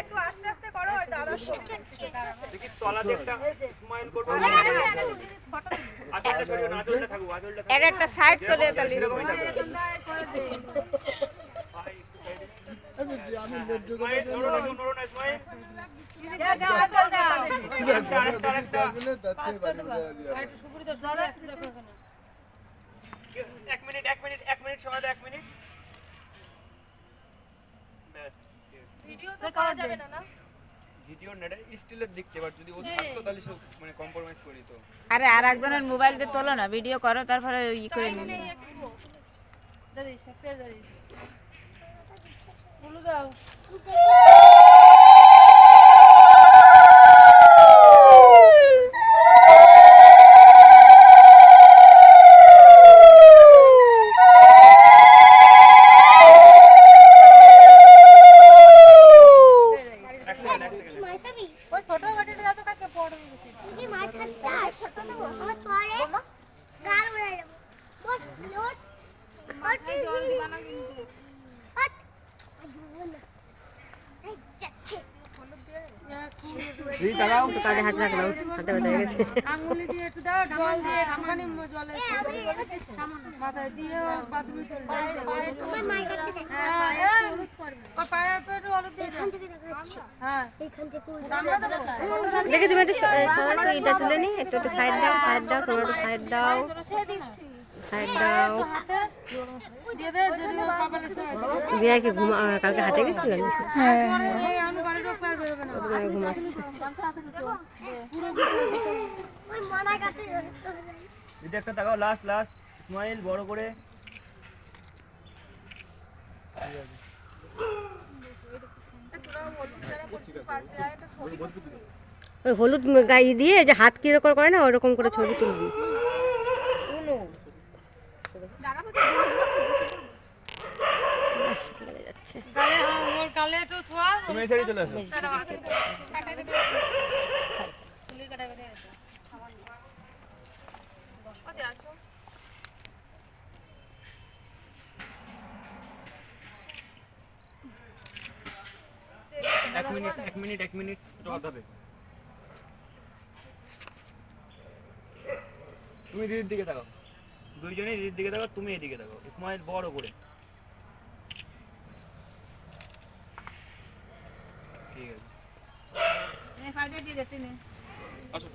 একটু আস্তে আস্তে করো দেখি তলা স্মাইল করব। একটা সাইড করে তাহলে এরকমই থাকুক। স্মাইল, নড়ো না, কেউ নড়ো না, স্মাইল। আরেকটা, আরেকটা, আরেকটা। একটু সুপুরি দাও জলে আসতে দেখো এখানে এক মিনিট এক মিনিট এক মিনিট সময় এক মিনিট। ব্যাস, ঠিক আছে। ভিডিও তো করা যাবে না না? ভিডিও নেটে স্টিলের দিক এবার যদি ও থাকতো তাহলে সব মানে কম্প্রোমাইজ করি তো। আরে আর একজনের মোবাইল দিয়ে তোলো না ভিডিও করো তারপরে ই করে নিবি দাঁড়িয়ে সত্যি দাঁড়িয়ে। উলু দাও। এক সেকেন্ড এক সেকেন্ড ওই ছোট গাড়িটা দাও তো কাজে হাত রাখলাম। হাতে ব্যথা হয়ে গেছে। আঙ্গুলি দিয়ে একটু দাও জল দিয়ে একটুখানি জলে। মাথায় দিয়ে বাথরুমে চলে যায় হ্যাঁ হ্যাঁ ওর পায়ে একটু একটু হলুদ দিয়ে হ্যাঁ। দেখে তুমি একটু সবাই এটা তুলে নি একটু একটু সাইড দাও সাইড দাও তোমার একটু সাইড দাও। সাইড দাও। বিয়া কি ঘুমা কালকে হাটে গেছিল পরে ঘুমাচ্ছে দিদি একটা তাকাও লাস্ট লাস্ট স্মাইল বড় করে। ওই হলুদ গায়ে দিয়ে যে হাত কি কীরকম করে না ওরকম করে ছবি তুলবি। হ্যাঁ, ওর গালে একটু ছোঁয়া তুমি এই সাইডে চলে আসো এক মিনিট এক মিনিট এক মিনিট এটা কথা হবে তুমি দিদির দিকে তাকাও। দুইজনেই দিদির দিকে তাকাও তুমি এদিকে তাকাও। স্মাইল বড় করে। আছে আসো